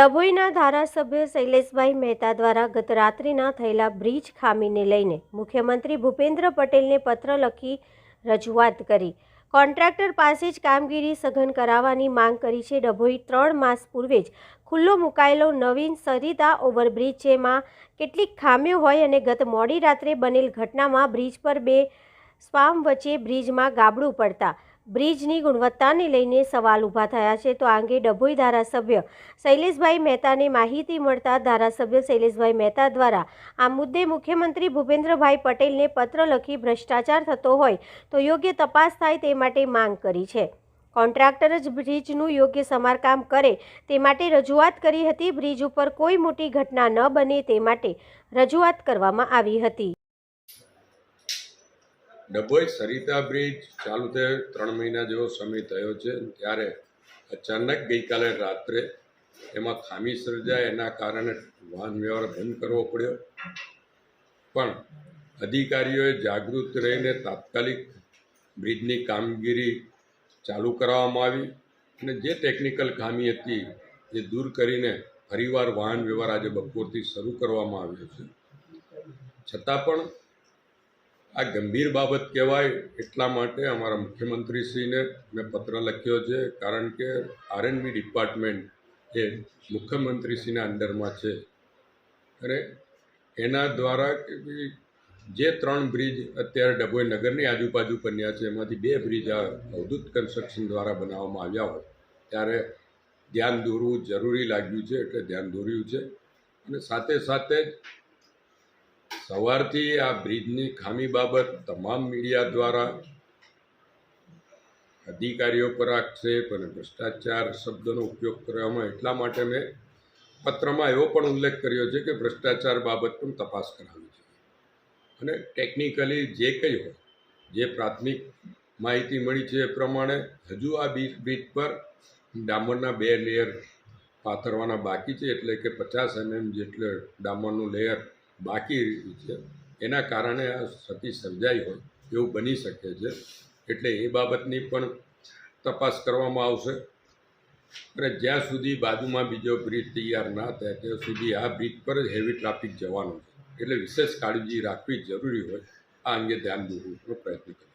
ડભોઈના ધારાસભ્ય શૈલેષભાઈ મહેતા દ્વારા ગત રાત્રિના થયેલા બ્રિજ ખામીને લઈને મુખ્યમંત્રી ભૂપેન્દ્ર પટેલને પત્ર લખી રજૂઆત કરી. કોન્ટ્રાક્ટર પાસે જ કામગીરી સઘન કરાવવાની માંગ કરી છે. ડભોઈ ત્રણ માસ પૂર્વે જ ખુલ્લો મુકાયેલો નવીન સરિતા ઓવરબ્રિજ જેમાં કેટલીક ખામીઓ હોય અને ગત મોડી રાત્રે બનેલ ઘટનામાં બ્રિજ પર બે સ્પામ વચ્ચે બ્રિજમાં ગાબડું પડતા બ્રિજની ગુણવત્તાને લઈને સવાલ ઊભા થયા છે. તો આ અંગે ડભોઈ ધારાસભ્ય શૈલેષભાઈ મહેતાને માહિતી મળતા ધારાસભ્ય શૈલેષભાઈ મહેતા દ્વારા આ મુદ્દે મુખ્યમંત્રી ભૂપેન્દ્રભાઈ પટેલને પત્ર લખી ભ્રષ્ટાચાર થતો હોય તો યોગ્ય તપાસ થાય તે માટે માંગ કરી છે. કોન્ટ્રાક્ટર જ બ્રિજનું યોગ્ય સમારકામ કરે તે માટે રજૂઆત કરી હતી. બ્રિજ ઉપર કોઈ મોટી ઘટના ન બને તે માટે રજૂઆત કરવામાં આવી હતી. ડભોઈ સરિતા બ્રિજ ચાલુ થયો ત્રણ મહિના જેવો સમય થયો છે. ત્યારે અચાનક ગઈકાલે રાત્રે એમાં ખામી સર્જાય, એના કારણે વાહન વ્યવહાર બંધ કરવો પડ્યો. પણ અધિકારીઓએ જાગૃત રહીને તાત્કાલિક બ્રિજની કામગીરી ચાલુ કરવામાં આવી અને જે ટેકનિકલ ખામી હતી એ દૂર કરીને ફરીવાર વાહન વ્યવહાર આજે બપોરથી શરૂ કરવામાં આવ્યો છે. છતાં પણ આ ગંભીર બાબત કહેવાય એટલા માટે અમારા મુખ્યમંત્રીશ્રીને મેં પત્ર લખ્યો છે, કારણ કે આરએનબી ડિપાર્ટમેન્ટ એ મુખ્યમંત્રીશ્રીના અંડરમાં છે. અને એના દ્વારા જે ત્રણ બ્રિજ અત્યારે ડભોઈ નગરની આજુબાજુ બન્યા છે, એમાંથી બે બ્રિજ આ અવધૂત કન્સ્ટ્રક્શન દ્વારા બનાવવામાં આવ્યા હોય, ત્યારે ધ્યાન દોરવું જરૂરી લાગ્યું છે, એટલે ધ્યાન દોર્યું છે. અને સાથે સાથે જ સવારથી આ બ્રિજની ખામી બાબત તમામ મીડિયા દ્વારા અધિકારીઓ પર આક્ષેપ અને ભ્રષ્ટાચાર શબ્દનો ઉપયોગ કરવામાં એટલા માટે મેં પત્રમાં એવો પણ ઉલ્લેખ કર્યો છે કે ભ્રષ્ટાચાર બાબત પણ તપાસ કરાવી છે. અને ટેકનિકલી જે કંઈ હોય, જે પ્રાથમિક માહિતી મળી છે એ પ્રમાણે હજુ આ બીચ બ્રિજ પર ડામરના બે લેયર પાથરવાના બાકી છે. એટલે કે પચાસ એમએમ જેટલે ડામરનું લેયર બાકી છે. એના કારણે આ ક્ષતિ સર્જાઈ હોય એવું બની શકે છે. એટલે એ બાબતની પણ તપાસ કરવામાં આવશે. અને જ્યાં સુધી બાજુમાં બીજો બ્રિજ તૈયાર ના થાય, ત્યાં સુધી આ બ્રિજ પર જ હેવી ટ્રાફિક જવાનું છે. એટલે વિશેષ કાળજી રાખવી જરૂરી હોય, આ અંગે ધ્યાન દોરવાનો પ્રયત્ન કરીશ